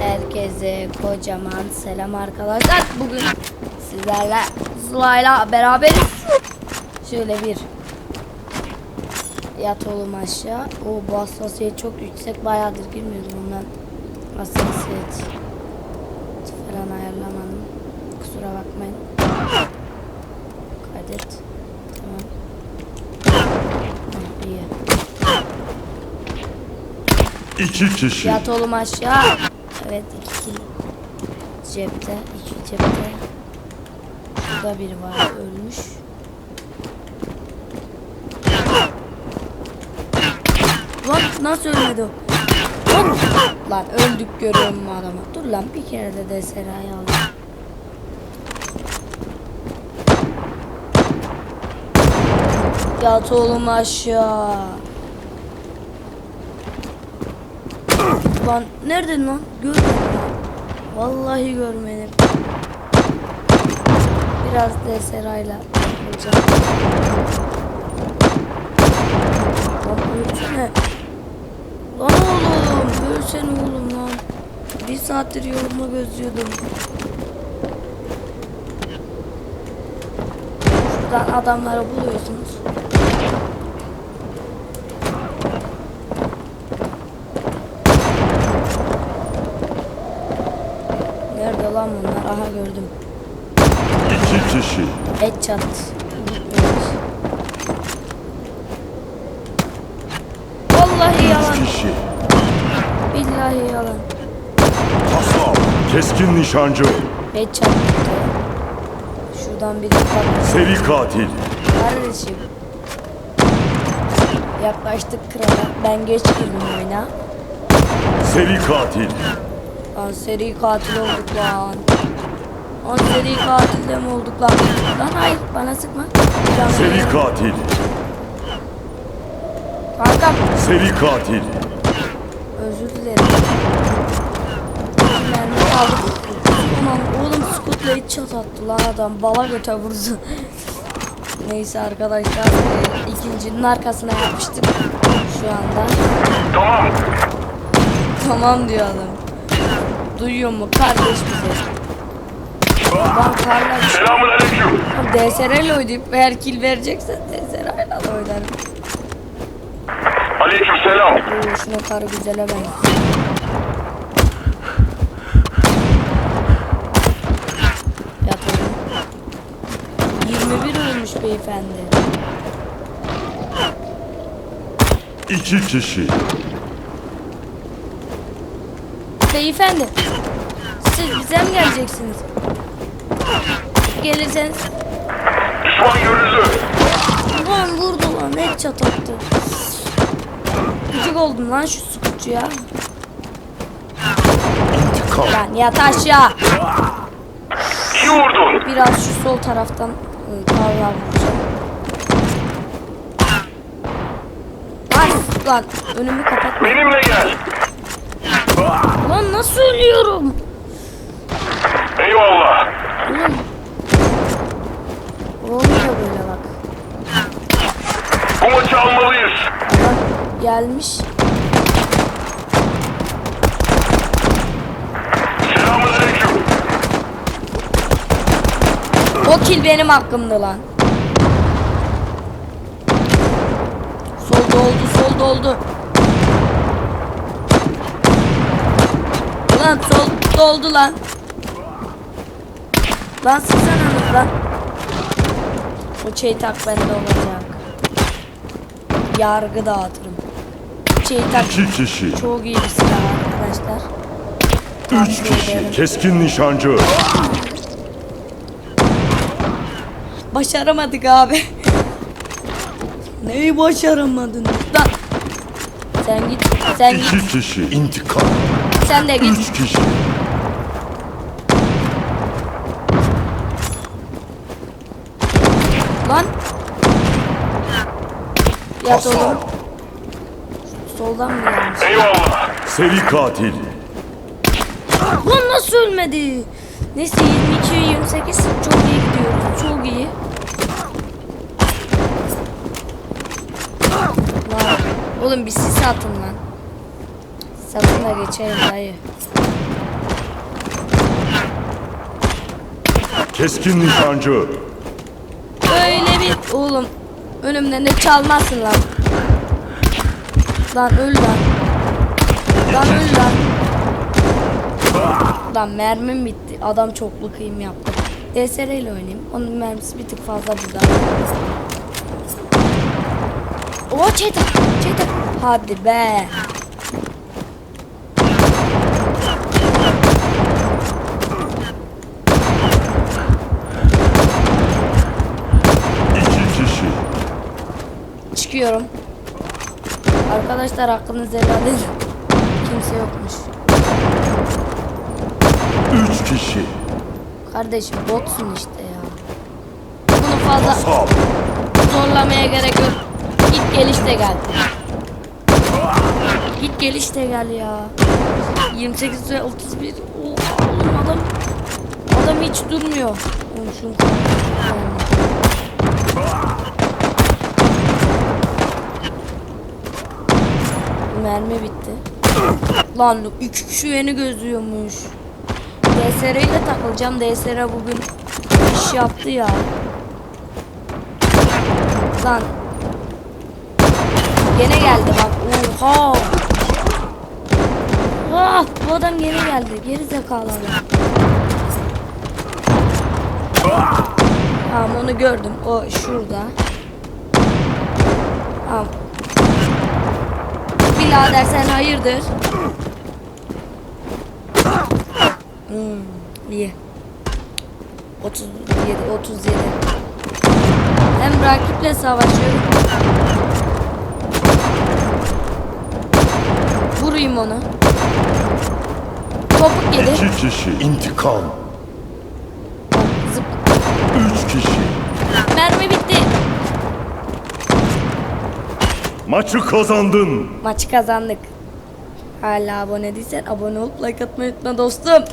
Herkese kocaman selam arkadaşlar. Bugün sizlerle Sıla'yla beraberiz. Şöyle bir yat oğlum aşağı. O bu hassasiyet çok yüksek. Bayağıdır girmiyordum ondan. Hassasiyet falan ayarlamadım. Kusura bakmayın. Kaydet. Tamam. İyi. İki kişi. Yat oğlum aşağı. Evet iki kill. Cepte. iki cepte. Burada biri var ölmüş. Lan nasıl ölmedi o? Lan, öldük görüyor musun adamı? Dur lan bir kere de DSR'yi al. Yat oğlum aşağı. Lan nereden lan? Görmedim. Vallahi görmedim. Biraz DSR'yla yapacağım. Lan ölsene. Lan oğlum. Ölsene oğlum lan. Bir saattir yoluma gözlüyordum. Şuradan adamları buluyorsunuz. Aha gördüm. İki kişi. Et çat. Vallahi yalan. Üç kişi. Billahi yalan. Kasap. Keskin nişancı. Et çat. Şuradan bir bak. Seri katil. Kardeşim. Yaklaştık krala. Ben geç girdim oyuna. Seri katil. Lan seri katil olduk lan. Lan seri katil de mi olduk lan? Lan hayır bana sıkma. Canım Seri benim. katil. Kankam Seri katil. özür dilerim. Mermi aldık. Aman oğlum Scott'la hiç çat attı lan adam. Bala göte vurdu. Neyse arkadaşlar e, ikincinin arkasına yapıştık şu anda. Tamam. Tamam diyor adam. Duyuyor mu kardeş bize? Lan kardeş. Selamun aleyküm. DSR ile oynayıp eğer kill vereceksen DSR ile de oynarım. Aleyküm selam. Oo, şuna karı güzele ben. Yat oğlum. 21 olmuş beyefendi. İki kişi. Beyefendi. Siz bize mi geleceksiniz? Gelirseniz. Düşman görüldü. Lan vurdu lan çat attı. Gıcık oldum lan şu sukucuya. Lan yat aşağı. İyi vurdun. Biraz şu sol taraftan ıı, kavga vuracağım. Lan önümü kapatma. Benimle gel. Lan nasıl ölüyorum? Eyvallah. Oğlum. Olmuyor böyle bak. Bu maçı almalıyız. Adam gelmiş. Selamun aleyküm. O kill benim hakkımdı lan. Sol doldu, sol doldu. Lan sol doldu lan. Lan sıksana lan. O çeytak bende olacak. Yargı dağıtırım. Çeytak İki kişi. çok iyi bir silah arkadaşlar. Üç Tavsiye kişi. ederim. Keskin nişancı. Başaramadık abi. Neyi başaramadın? Lan. Sen git, sen git, İki kişi. İntikam. sen de git. Üç kişi. Lan. Yat oğlum. Soldan mı gelmiş? Eyvallah. Seri katil. Lan nasıl ölmedi? Neyse 22 28 çok iyi gidiyoruz. Çok iyi. Lan oğlum bir sis atın lan. Sakın da geçeyim dayı. Keskin nişancı. Bir oğlum önümden de çalmazsın lan. Lan öl lan. Lan öl lan. Lan mermim bitti. Adam çoklu kıyım yaptı. DSR ile oynayayım. Onun mermisi bir tık fazla burada. O çetak. Çetak. Hadi be. İki kişi. Çıkıyorum. Arkadaşlar hakkınızı helal edin. Kimse yokmuş. Üç kişi. Kardeşim botsun işte ya. Bunu fazla zorlamaya gerek yok. Git gel işte gel. Git gel işte gel ya. 28 ve 31. Oha oğlum adam adam hiç durmuyor. Oğlum şunu Mermi bitti. Lan iki kişi yeni gözlüyormuş. DSR ile takılacağım. DSR bugün iş yaptı ya. Lan. Gene geldi bak. Oha. Ah, bu adam gene geldi. Geri zekalı adam. Tamam onu gördüm. O şurada. Tamam. Birader sen hayırdır? Hmm, iyi. 37 37. Hem rakiple savaşıyorum. Vurayım onu. Topuk yedi. İki kişi. İntikam. Zıp. Üç kişi. Mermi bitti. Maçı kazandın. Maçı kazandık. Hala abone değilsen abone olup like atmayı unutma dostum.